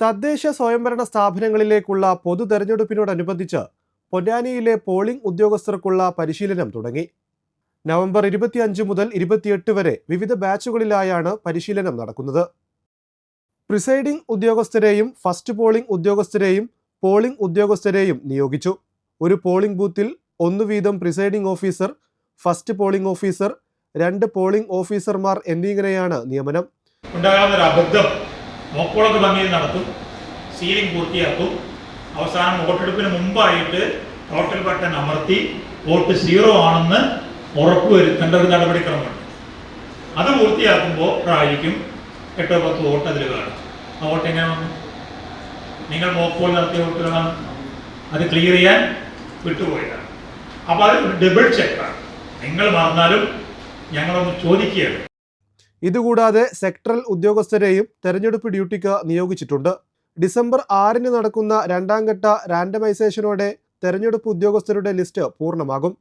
തദ്ദേശ സ്വയംഭരണ സ്ഥാപനങ്ങളിലേക്കുള്ള പൊതു തെരഞ്ഞെടുപ്പിനോടനുബന്ധിച്ച് പൊന്നാനിയിലെ പോളിംഗ് ഉദ്യോഗസ്ഥർക്കുള്ള പരിശീലനം തുടങ്ങി. നവംബർ ഇരുപത്തിയഞ്ച് മുതൽ ഇരുപത്തിയെട്ട് വരെ വിവിധ ബാച്ചുകളിലായാണ് പരിശീലനം നടക്കുന്നത്. പ്രിസൈഡിംഗ് ഉദ്യോഗസ്ഥരെയും ഫസ്റ്റ് പോളിംഗ് ഉദ്യോഗസ്ഥരെയും പോളിംഗ് ഉദ്യോഗസ്ഥരെയും നിയോഗിച്ചു. ഒരു പോളിംഗ് ബൂത്തിൽ ഒന്നു വീതം presiding officer first polling officer രണ്ട് പോളിംഗ് ഓഫീസർമാർ എന്നിങ്ങനെയാണ് നിയമനം. ഉണ്ടാകാവുന്ന ഒരു അബദ്ധം മോക്കോളൊക്കെ ഭംഗിയിൽ നടത്തും സീലിംഗ് പൂർത്തിയാക്കും. അവസാനം വോട്ടെടുപ്പിന് മുമ്പായിട്ട് ടോട്ടൽ ബട്ടൺ അമർത്തി വോട്ട് സീറോ ആണെന്ന് ഉറപ്പുവരുത്തേണ്ട ഒരു നടപടിക്രമമുണ്ട്. അത് പൂർത്തിയാക്കുമ്പോൾ പ്രായിരിക്കും എട്ടോ പത്ത് വോട്ട് അതിൽ കാണും. ആ വോട്ട് എങ്ങനെ വന്നു? നിങ്ങൾ മോക്കോൾ നടത്തിയ വോട്ടുകളാണ്. അത് ക്ലിയർ ചെയ്യാൻ വിട്ടുപോയതാണ്. അപ്പോൾ അത് ഡബിൾ ചെക്കാണ് നിങ്ങൾ മറന്നാലും ഞങ്ങളൊന്ന് ചോദിക്കുകയാണ്. ഇതുകൂടാതെ സെക്ടറൽ ഉദ്യോഗസ്ഥരെയും തെരഞ്ഞെടുപ്പ് ഡ്യൂട്ടിക്ക് നിയോഗിച്ചിട്ടുണ്ട്. ഡിസംബർ ആറിന് നടക്കുന്ന രണ്ടാം ഘട്ട റാൻഡമൈസേഷനോടെ തെരഞ്ഞെടുപ്പ് ഉദ്യോഗസ്ഥരുടെ ലിസ്റ്റ് പൂർണമാകും.